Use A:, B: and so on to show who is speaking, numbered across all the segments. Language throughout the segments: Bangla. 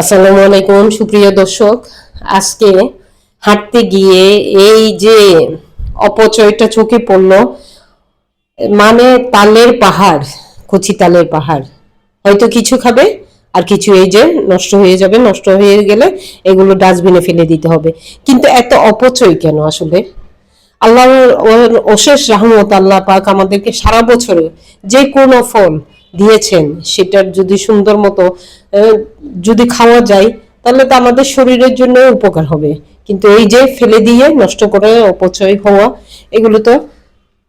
A: আসসালামু আলাইকুম, সুপ্রিয় দর্শক। আজকে হাঁটতে গিয়ে এই যে অপচয়টা চোখে পড়ল মানে তালের পাহাড়, কচি তালের পাহাড়। হয়তো কিছু খাবে আর কিছু এই যে নষ্ট হয়ে যাবে, নষ্ট হয়ে গেলে এগুলো ডাস্টবিনে ফেলে দিতে হবে। কিন্তু এত অপচয় কেন আসলে? আল্লাহর অশেষ রহমত আল্লাহ পাক আমাদেরকে সারা বছরে যে কোনো ফল দিয়েছেন, সেটার যদি সুন্দর মতো যদি খাওয়া যায়, তাহলে তো আমাদের শরীরের জন্য উপকার হবে। কিন্তু এই যে ফেলে দিয়ে নষ্ট করে অপচয় হওয়া, এগুলো তো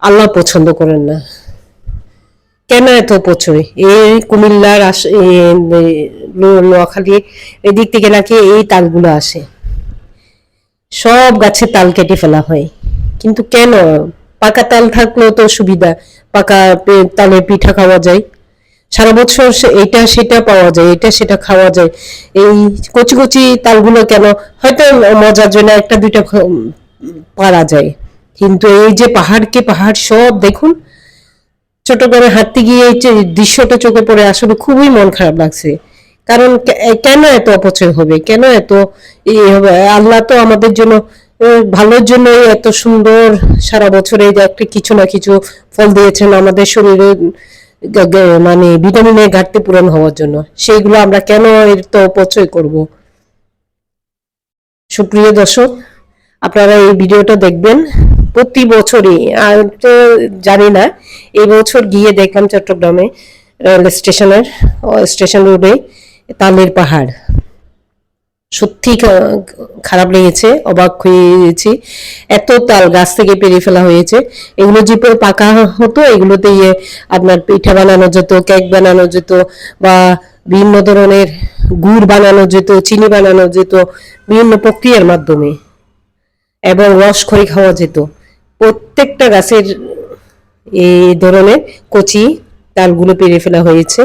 A: আল্লাহ পছন্দ করেন না। কেন এত অপচয়? এই কুমিল্লার নোয়াখালী এদিক থেকে নাকি এই তালগুলো আসে। সব গাছে তাল কেটে ফেলা হয়। কিন্তু কেন? পাকা তাল থাকলেও তো সুবিধা, পাকা তালে পিঠা খাওয়া যায়। সারা বছর এটা সেটা পাওয়া যায় এটা সেটা খাওয়া যায়। এই কচি কচি তালগুলো কেন, হয়তো মজার জন্য একটা দুইটা পারা যায়। কিন্তু এই যে পাহাড়কে পাহাড় সব, দেখুন চট্টগ্রামে হাঁটতে গিয়ে এই দৃশ্যটা চোখে পড়ে আসলে খুবই মন খারাপ লাগছে। কারণ কেন এত অপচয় হবে? কেন এত ইয়ে হবে? আল্লাহ তো আমাদের জন্য ভালোর জন্য এত সুন্দর সারা বছরে একটা কিছু না কিছু ফল দিয়েছেন আমাদের শরীরে। মানে ভিটামিনের ঘাটতি পূরণ হওয়ার জন্য। সেইগুলো আমরা কেন এর তো অপচয় করব? সুপ্রিয় দর্শক, আপনারা এই ভিডিওটা দেখবেন। প্রতি বছরই, আর তো জানি না, এই বছর গিয়ে দেখলাম চট্টগ্রামে রেল স্টেশনের স্টেশন রোডে তালের পাহাড়। সত্যি খারাপ লেগেছে, অবাক হয়ে গেছি। এত তাল গাছ থেকে পেরে ফেলা হয়েছে। এগুলো যে পাকা হতো, এগুলোতে ইয়ে আপনার পিঠা বানানো যেত, কেক বানানো যেত, বা বিভিন্ন ধরনের গুড় বানানো যেত, চিনি বানানো যেত, বিভিন্ন প্রক্রিয়ার মাধ্যমে। এবং রস খই খাওয়া যেত। প্রত্যেকটা গাছের এই ধরনের কচি তালগুলো পেরে ফেলা হয়েছে।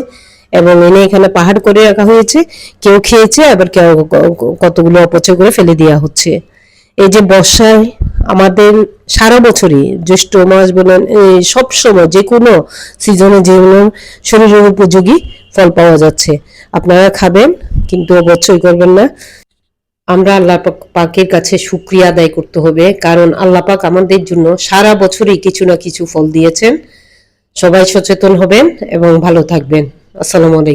A: এবং এনে এখানে পাহাড় করে রাখা হয়েছে। কেউ খেয়েছে, আবার কেউ কতগুলো অপচয় করে ফেলে দেওয়া হচ্ছে। এই যে বর্ষায় আমাদের সারা বছরই জ্যৈষ্ঠ মাস বলেন সব সময় যে কোনো সিজনে যে কোনো শরীরের উপযোগী ফল পাওয়া যাচ্ছে। আপনারা খাবেন, কিন্তু অপচয় করবেন না। আমরা আল্লাহ পাকের কাছে শুক্রিয়া আদায় করতে হবে, কারণ আল্লাহ পাক আমাদের জন্য সারা বছরই কিছু না কিছু ফল দিয়েছেন। সবাই সচেতন হবেন এবং ভালো থাকবেন। আসসালামু আলাইকুম।